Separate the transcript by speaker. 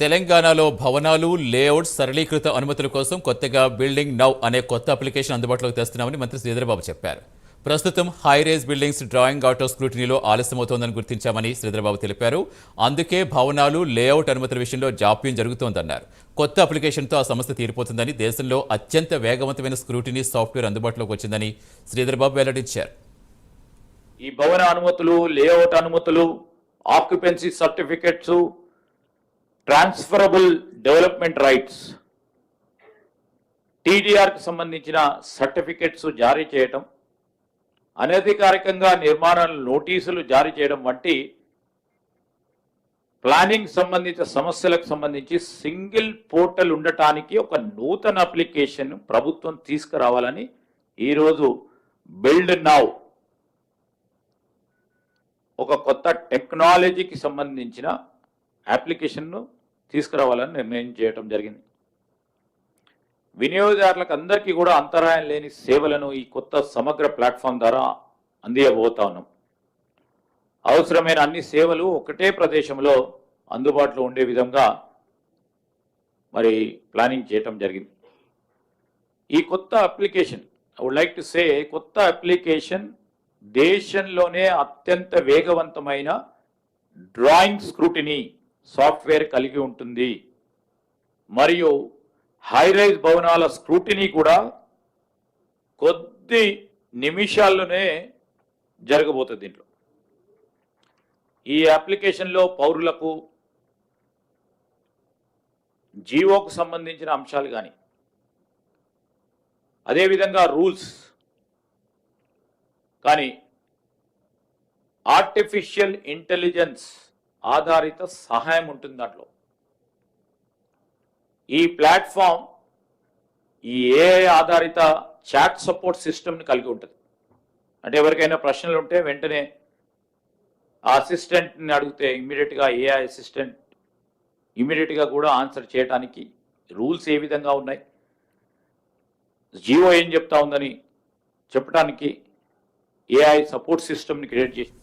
Speaker 1: తెలంగాణలో భవనాలు లేఅవుట్ సరళీకృత అనుమతుల కోసం కొత్తగా బిల్డింగ్ నౌ అనే కొత్త అప్లికేషన్ అందుబాటులోకి తెస్తున్నామని మంత్రి శ్రీధరబాబు చెప్పారు. ప్రస్తుతం high rise buildings drawing auto స్క్రూటినీలో ఆలస్యమవుతోందని గుర్తించామని శ్రీధరబాబు తెలిపారు. అందుకే భవనాలు లేఅవుట్ అనుమతుల విషయంలో జాప్యం జరుగుతోందన్నారు. కొత్త అప్లికేషన్తో ఆ సమస్య తీరిపోతుందని దేశంలో అత్యంత వేగవంతమైన స్క్రూటినీ సాఫ్ట్వేర్ అందుబాటులోకి వచ్చిందని శ్రీధరబాబు వెల్లడించారు.
Speaker 2: ఈ భవన అనుమతులు లేఅవుట్ అనుమతులు occupancy certificates transferable development rights టీడీఆర్కి సంబంధించిన సర్టిఫికెట్స్ జారీ చేయటం అనధికారికంగా నిర్మాణాల నోటీసులు జారీ చేయడం వంటి ప్లానింగ్ సంబంధిత సమస్యలకు సంబంధించి సింగిల్ పోర్టల్ ఉండటానికి ఒక నూతన అప్లికేషన్ ప్రభుత్వం తీసుకురావాలని ఈరోజు బిల్డ్ నౌ ఒక కొత్త టెక్నాలజీకి సంబంధించిన అప్లికేషన్ను తీసుకురావాలని నిర్ణయం చేయటం జరిగింది. వినియోగదారులకు అందరికీ కూడా అంతరాయం లేని సేవలను ఈ కొత్త సమగ్ర ప్లాట్ఫామ్ ద్వారా అందియబోతా ఉన్నాం. అవసరమైన అన్ని సేవలు ఒకటే ప్రదేశంలో అందుబాటులో ఉండే విధంగా మరి ప్లానింగ్ చేయటం జరిగింది. ఈ కొత్త application I would like to say కొత్త అప్లికేషన్ దేశంలోనే అత్యంత వేగవంతమైన డ్రాయింగ్ స్క్రూటినీ సాఫ్ట్వేర్ కలిగి ఉంటుంది. మరియు హైరైజ్ భవనాల స్క్రూటినీ కూడా కొద్ది నిమిషాల్లోనే జరగబోతుంది దీంట్లో. ఈ అప్లికేషన్లో పౌరులకు జీవోకు సంబంధించిన అంశాలు కానీ అదేవిధంగా రూల్స్ కానీ ఆర్టిఫిషియల్ ఇంటెలిజెన్స్ ఆధారిత సహాయం ఉంటుంది దాంట్లో. ఈ ప్లాట్ఫామ్ ఈ ఏఐ ఆధారిత చాట్ సపోర్ట్ సిస్టమ్ని కలిగి ఉంటుంది. అంటే ఎవరికైనా ప్రశ్నలు ఉంటే వెంటనే ఆ అసిస్టెంట్ని అడిగితే ఇమ్మీడియట్గా ఏఐ అసిస్టెంట్ ఇమ్మీడియట్గా కూడా ఆన్సర్ చేయడానికి రూల్స్ ఏ విధంగా ఉన్నాయి? జియో ఏం చెప్తా ఉందని చెప్పడానికి ఏఐ సపోర్ట్ సిస్టమ్ని క్రియేట్ చేసి